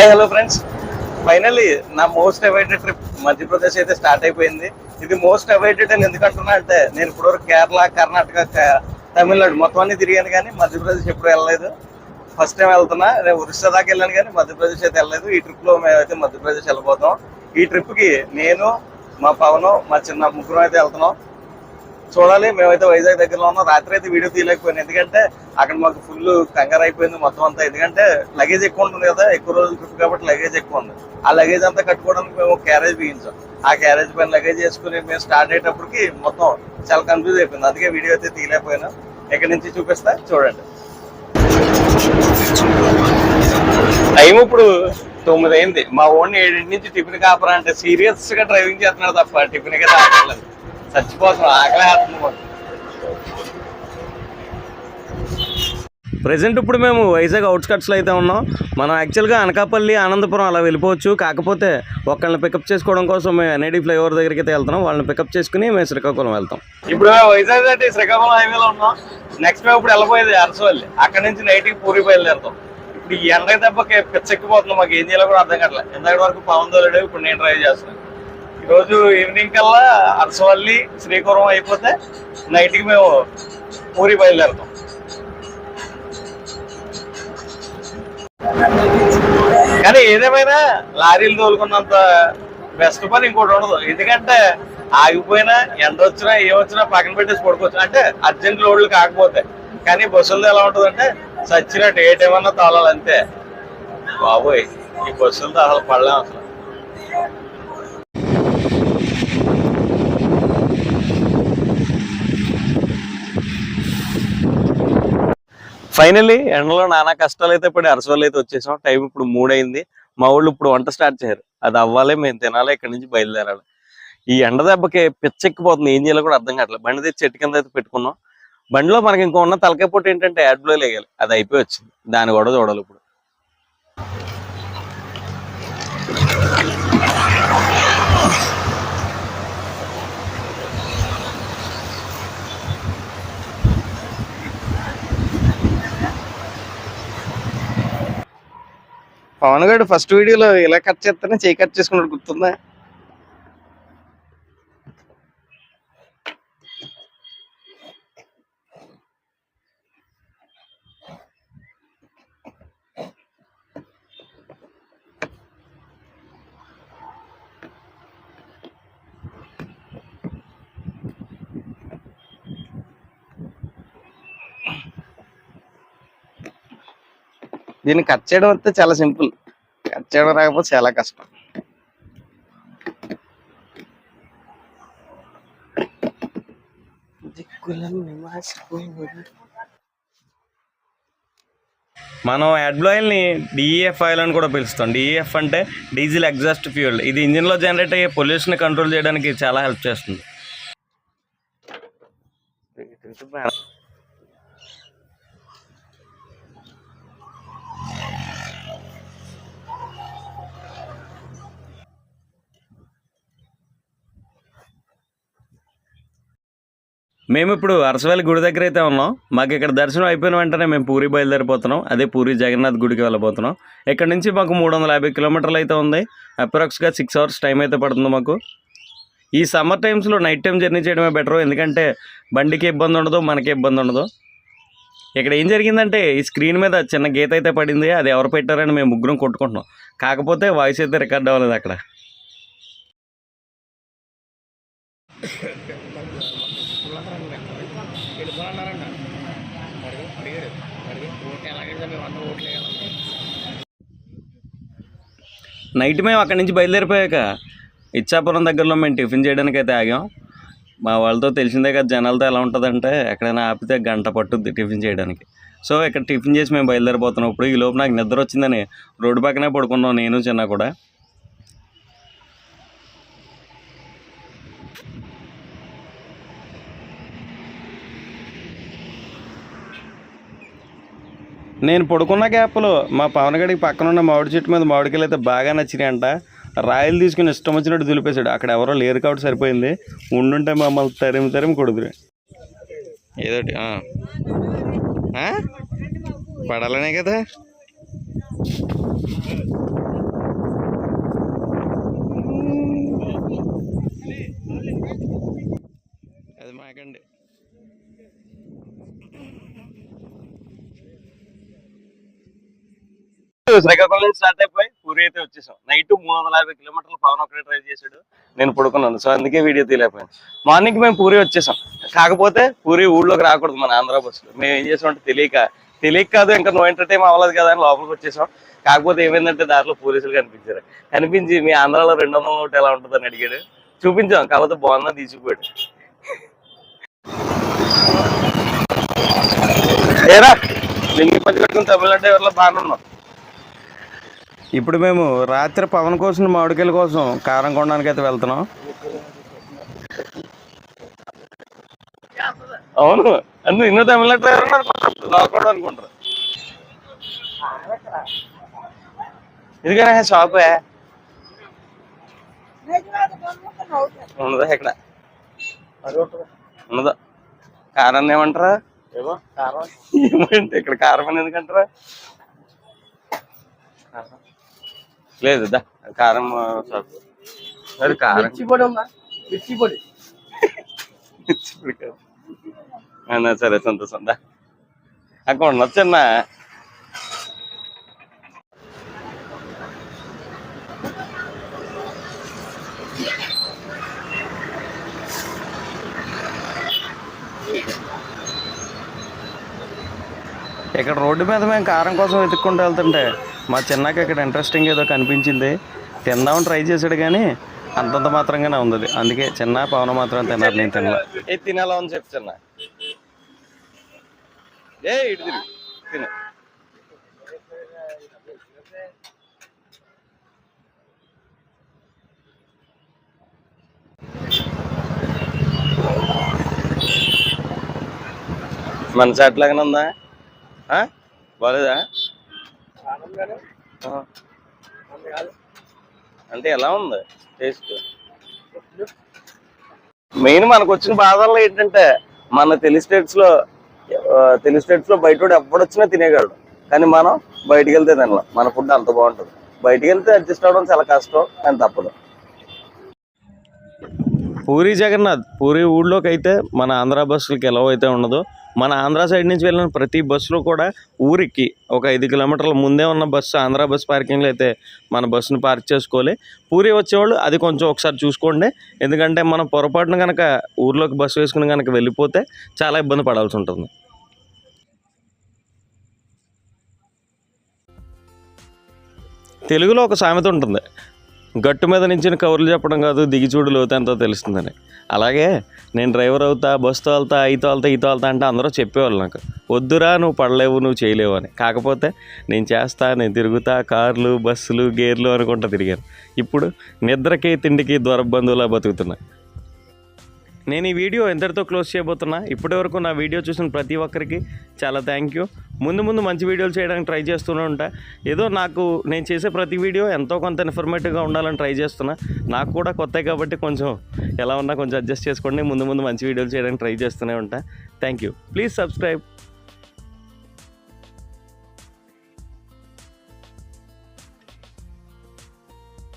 Hi hello friends finally నా most awaited trip Madhya Pradesh అయితే start అయిపోయింది. ఇది మోస్ట్ అవైటెడ్ అని ఎందుకంటున్నా అంటే నేను ఇప్పటివరకు కేరళ కర్ణాటక తమిళనాడు మొత్తం అన్ని తిరిగాను కానీ మధ్యప్రదేశ్ ఎప్పుడు వెళ్ళలేదు. ఫస్ట్ టైం వెళ్తున్నా నేను ఒరిస్సా దాకా వెళ్ళాను కానీ మధ్యప్రదేశ్ అయితే వెళ్ళలేదు. ఈ ట్రిప్లో మేమైతే మధ్యప్రదేశ్ వెళ్ళిపోతాం ఈ ట్రిప్కి నేను మా పవన్ మా చిన్న ముగ్గురం అయితే వెళ్తున్నాం. చూడాలి. మేమైతే వైజాగ్ దగ్గరలో ఉన్నాం. రాత్రి అయితే వీడియో తీయలేకపోయాను. ఎందుకంటే అక్కడ మాకు ఫుల్ కంగారు అయిపోయింది మొత్తం అంతా. ఎందుకంటే లగేజ్ ఎక్కువ ఉంటుంది కదా ఎక్కువ రోజులు ట్రిప్ కాబట్టి లగేజ్ ఎక్కువ ఉంది. ఆ లగేజ్ అంతా కట్టుకోవడానికి మేము క్యారేజ్ బిగించాం. ఆ క్యారేజ్ పైన లగేజ్ వేసుకుని మేము స్టార్ట్ అయ్యేటప్పటికి మొత్తం చాలా కన్ఫ్యూజ్ అయిపోయింది. అందుకే వీడియో అయితే తీయలేకపోయినా. ఎక్కడి నుంచి చూపిస్తా? చూడండి. టైం ఇప్పుడు తొమ్మిది అయింది. మా ఓన్ ఏడింటి నుంచి టిఫిన్ కాపరా అంటే సీరియస్గా డ్రైవింగ్ చేస్తున్నాడు తప్ప టిఫిన్గా రావట్లేదు. చచ్చిపోతున్నాం ఆకలి ప్రజెంట్ ఇప్పుడు మేము వైజాగ్ అవుట్స్కట్స్లో అయితే ఉన్నాం. మనం యాక్చువల్గా అనకాపల్లి ఆనందపురం అలా వెళ్ళిపోవచ్చు. కాకపోతే ఒకళ్ళని పికప్ చేసుకోవడం కోసం మేము ఎన్ఐడి ఫ్లైఓవర్ దగ్గరికి అయితే వెళ్తున్నాం. వాళ్ళని పికప్ చేసుకుని మేము శ్రీకాకుళం వెళ్తాం. ఇప్పుడు వైజాగ్ అంటే శ్రీకాకుళం హైవేలో ఉన్నాం. నెక్స్ట్ మేము ఇప్పుడు వెళ్ళబోయేది అరసవల్లి. అక్కడ నుంచి నైట్కి పూరి బయలుదేరుతాం. ఇప్పుడు ఈ ఎండ దెబ్బకి పిచ్చెక్కిపోతున్నాం మాకు ఏం చేయాలో కూడా అర్థం కావట్లేదు. ఇంతకటి వరకు పవన్ ఇప్పుడు నేను డ్రైవ్ చేస్తున్నాను. రోజు ఈవినింగ్ కల్లా అరసవల్లి శ్రీకురం అయిపోతే నైట్కి మేము పూరి బయలుదేరుతాం. కానీ ఏదేమైనా లారీలు తోలుకున్నంత బెస్ట్ పని ఇంకోటి ఉండదు. ఎందుకంటే ఆగిపోయినా ఎండ వచ్చినా ఏమొచ్చినా పక్కన పెట్టేసి పడుకోవచ్చు. అంటే అర్జెంట్ లోడ్లు కాకపోతే. కానీ బస్సులతో ఎలా ఉంటుంది అంటే చచ్చినట్టు ఏ టైం అన్నా అంతే బాబోయ్ ఈ బస్సులతో అసలు పడలేము అసలు. ఫైనల్లీ ఎండలో నానా కష్టాలు అయితే పడి అరసవల్లి అయితే వచ్చేసాం టైం ఇప్పుడు మూడైంది. మా వాళ్ళు ఇప్పుడు వంట స్టార్ట్ చేయరు అది అవ్వాలి మేము తినాలి ఇక్కడ నుంచి బయలుదేరాలి. ఈ ఎండ దెబ్బకి పిచ్చెక్కిపోతుంది. ఏం చేయాలో కూడా అర్థం కావట్లేదు. బండి తెచ్చి చెట్టు కింద అయితే పెట్టుకున్నాం. బండిలో మనకి ఇంకో ఉన్న తలకాయ పొట్టు ఏంటంటే యాడ్ లేగాలి. అది అయిపోయి వచ్చింది. దాన్ని కూడా చూడాలి ఇప్పుడు. పవన్ గారు ఫస్ట్ వీడియోలో ఇలా కట్ చేస్తేనే చేయి కట్ చేసుకున్నాడు గుర్తుందా? దీన్ని కట్ చేయడం అయితే చాలా సింపుల్. కట్ చేయడం రాకపోతే చాలా కష్టం. మనం అడ్బ్లో ఆయిల్ని డిఈఎఫ్ ఆయిల్ అని కూడా పిలుస్తాం. డిఈఎఫ్ అంటే డీజిల్ ఎగ్జాస్ట్ ఫ్యూయల్. ఇది ఇంజిన్లో జనరేట్ అయ్యే పొల్యూషన్ కంట్రోల్ చేయడానికి చాలా హెల్ప్ చేస్తుంది. మేము ఇప్పుడు అరసవేలి గుడి దగ్గర అయితే ఉన్నాం. మాకు ఇక్కడ దర్శనం అయిపోయిన వెంటనే మేము పూరి బయలుదేరిపోతున్నాం. అదే పూరి జగన్నాథ్ గుడికి వెళ్ళబోతున్నాం. ఇక్కడ నుంచి మాకు మూడు వందల యాభై కిలోమీటర్లు అయితే ఉంది. అప్రాక్స్గా సిక్స్ అవర్స్ టైం అయితే పడుతుంది మాకు. ఈ సమ్మర్ టైమ్స్లో నైట్ టైం జర్నీ చేయడమే బెటర్. ఎందుకంటే బండికి ఇబ్బంది ఉండదు మనకి ఇబ్బంది ఉండదు. ఇక్కడ ఏం జరిగిందంటే ఈ స్క్రీన్ మీద చిన్న గీత అయితే పడింది. అది ఎవరు పెట్టారని మేము ముగ్గురం కొట్టుకుంటున్నాం. కాకపోతే వాయిస్ అయితే రికార్డ్ అవ్వలేదు అక్కడ. నైట్ మేము అక్కడి నుంచి బయలుదేరిపోయాక ఇచ్చాపురం దగ్గరలో మేము టిఫిన్ చేయడానికి అయితే ఆగాం. మా వాళ్ళతో తెలిసిందే కదా జనాలతో ఎలా ఉంటుందంటే ఎక్కడైనా ఆపితే గంట పట్టుద్ది టిఫిన్ చేయడానికి. సో ఇక్కడ టిఫిన్ చేసి మేము బయలుదేరిపోతున్నాం ఇప్పుడు ఈ లోపు నాకు నిద్ర వచ్చిందని రోడ్డు పక్కనే పడుకున్నాం నేను చిన్న కూడా. నేను పడుకున్న గ్యాప్లో మా పవన్ గడికి పక్కనున్న మామిడి చెట్టు మీద మామిడికాయలు అయితే బాగా నచ్చినాయంట. రాయలు తీసుకుని ఇష్టం వచ్చినట్టు దులిపేశాడు. అక్కడ ఎవరో లేరు కాబట్టి సరిపోయింది. ఉండుంటే మమ్మల్ని తరిమి తరిమి కొడుకు ఏదోటి పడాలనే కదా? అది మాకండి. శ్రీకాకుళం నుంచి స్టార్ట్ అయిపోయి పూరి అయితే వచ్చేసాం. నైట్ మూడు వందల యాభై కిలోమీటర్లు పవన్ ఒకటే డ్రైవ్ చేశాడు. నేను పడుకున్నాను. సో అందుకే వీడియో తీయలేకపోయాను. మార్నింగ్ మేము పూరి వచ్చేసాం. కాకపోతే పూరి ఊళ్ళోకి రాకూడదు మన ఆంధ్ర బస్సులో మేము ఏం చేసామంటే తెలియక తెలియక కాదు ఇంకా నో ఎంటర్టైన్ అవ్వలేదు కదా అని లోపలికి వచ్చేసాం. కాకపోతే ఏమైందంటే దారిలో పోలీసులు కనిపించారు. కనిపించి మీ ఆంధ్రాలో రెండు వందల నోట్ ఎలా ఉంటుందని అడిగాడు. చూపించాం. కాకపోతే బాగుందని తీసుకుపోయాడు. ఏరా లింగి పది కట్టుకుని తమిళనాడు ఎవరిలో బాగానే ఉన్నాం. ఇప్పుడు మేము రాత్రి పవన్ కోసం మామిడికాయల కోసం కారం కొనడానికి అయితే వెళ్తున్నాం. అవును. అందు ఇన్నో తమిళనాడు లోకల్ అనుకుంటారు. ఇదిగానే షాప్. ఉన్నదా ఇక్కడ? ఉన్నదా? కారాన్ని ఏమంటారా? ఏమంటే ఇక్కడ కారం అని ఎందుకంటారా లేదు దా కారం అది కారం. పొడి ఉందా? మిర్చి పొడి. ఇప్పుడు కాదు. అన్నా సరే సంతోషం దా. అక్కడ ఉండొచ్చన్నా ఇక్కడ రోడ్డు మీద మేము కారం కోసం వెతుక్కుంటూ వెళ్తుంటే మా చిన్నకి ఇక్కడ ఇంట్రెస్టింగ్ ఏదో కనిపించింది. తిందామని ట్రై చేశాడు కానీ అంతంత మాత్రంగానే ఉంది అది. అందుకే చిన్న పవన మాత్రం తిన్నారు నేను తినలా. ఏ తినాలా అని చెప్పు చిన్న. ఏ ఇటు తిరిగి మన చెట్లాగానే ఉందా? బాలేదా? అంటే ఎలా ఉంది? టేస్ట్ మెయిన్ మనకు వచ్చిన బాధల్లో ఏంటంటే మన తెలుగు స్టేట్స్లో తెలుగు స్టేట్స్లో బయట వాడు ఎవడొచ్చినా తినేయగలడు. కానీ మనం బయటికి వెళ్తే తినలేం. మన ఫుడ్ అంత బాగుంటుంది. బయటికి వెళ్తే అడ్జస్ట్ అవ్వడం చాలా కష్టం కానీ తప్పదు. పూరి జగన్నాథ్ పూరి ఊళ్ళోకి అయితే మన ఆంధ్ర బస్సులకి ఎలా అయితే ఉండదో. మన ఆంధ్ర సైడ్ నుంచి వెళ్ళిన ప్రతి బస్సులో కూడా ఊరికి ఒక ఐదు కిలోమీటర్ల ముందే ఉన్న బస్సు ఆంధ్ర బస్ పార్కింగ్లో అయితే మన బస్సును పార్క్ చేసుకోవాలి. పూరి వచ్చేవాళ్ళు అది కొంచెం ఒకసారి చూసుకోండి. ఎందుకంటే మనం పొరపాటున కనుక ఊర్లోకి బస్సు వేసుకుని కనుక వెళ్ళిపోతే చాలా ఇబ్బంది పడాల్సి ఉంటుంది. తెలుగులో ఒక సామెత ఉంటుంది. గట్టు మీద నుంచి కవర్లు చెప్పడం కాదు దిగిచూడు లోతు ఎంతో తెలుస్తుందని. అలాగే నేను డ్రైవర్ అవుతా బస్సు తోలుతా ఈ తోలుతా ఈ తోలుతా అంటే అందరూ చెప్పేవాళ్ళు నాకు. వద్దురా నువ్వు పడలేవు నువ్వు చేయలేవు అని. కాకపోతే నేను చేస్తా నేను తిరుగుతా కార్లు బస్సులు గేర్లు అనుకుంటా తిరిగాను. ఇప్పుడు నిద్రకి తిండికి దొరబంధువులా బతుకుతున్నా. నేను ఈ వీడియో ఎంతటితో క్లోజ్ చేయబోతున్నా ఇప్పటి వరకు నా వీడియో చూసిన ప్రతి ఒక్కరికి చాలా థ్యాంక్ యూ ముందు ముందు మంచి వీడియోలు చేయడానికి ట్రై చేస్తూనే ఉంటా. ఏదో నాకు నేను చేసే ప్రతి వీడియో ఎంతో కొంత ఇన్ఫర్మేటివ్గా ఉండాలని ట్రై చేస్తున్నా. నాకు కూడా కొత్త కాబట్టి కొంచెం ఎలా ఉన్నా కొంచెం అడ్జస్ట్ చేసుకోండి. ముందు ముందు మంచి వీడియోలు చేయడానికి ట్రై చేస్తూనే ఉంటా. Thank you please subscribe